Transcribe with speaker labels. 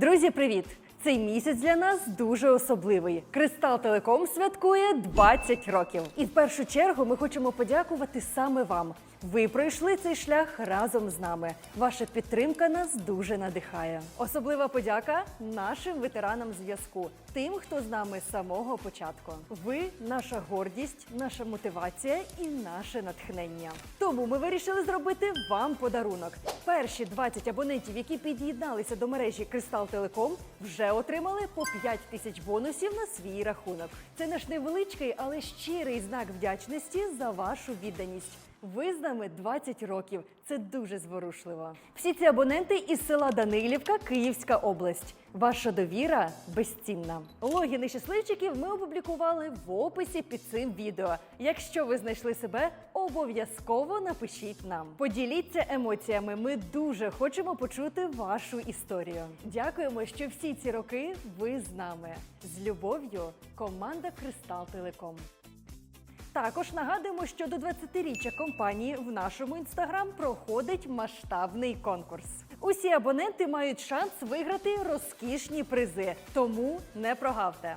Speaker 1: Друзі, привіт! Цей місяць для нас дуже особливий. Кристал Телеком святкує 20 років. І в першу чергу ми хочемо подякувати саме вам. Ви пройшли цей шлях разом з нами. Ваша підтримка нас дуже надихає. Особлива подяка нашим ветеранам зв'язку, тим, хто з нами з самого початку. Ви наша гордість, наша мотивація і наше натхнення. Тому ми вирішили зробити вам подарунок. Перші 20 абонентів, які під'єдналися до мережі Кристал Телеком, вже отримали по 5 тисяч бонусів на свій рахунок. Це наш невеличкий, але щирий знак вдячності за вашу відданість. Ви з нами 20 років. Це дуже зворушливо. Всі ці абоненти із села Данилівка, Київська область. Ваша довіра безцінна. Логіни щасливчиків ми опублікували в описі під цим відео. Якщо ви знайшли себе, обов'язково напишіть нам. Поділіться емоціями. Ми дуже хочемо почути вашу історію. Дякуємо, що всі ці роки ви з нами. З любов'ю, команда Кристал Телеком. Також нагадуємо, що до 20-річчя компанії в нашому інстаграм проходить масштабний конкурс. Усі абоненти мають шанс виграти розкішні призи, тому не прогавте.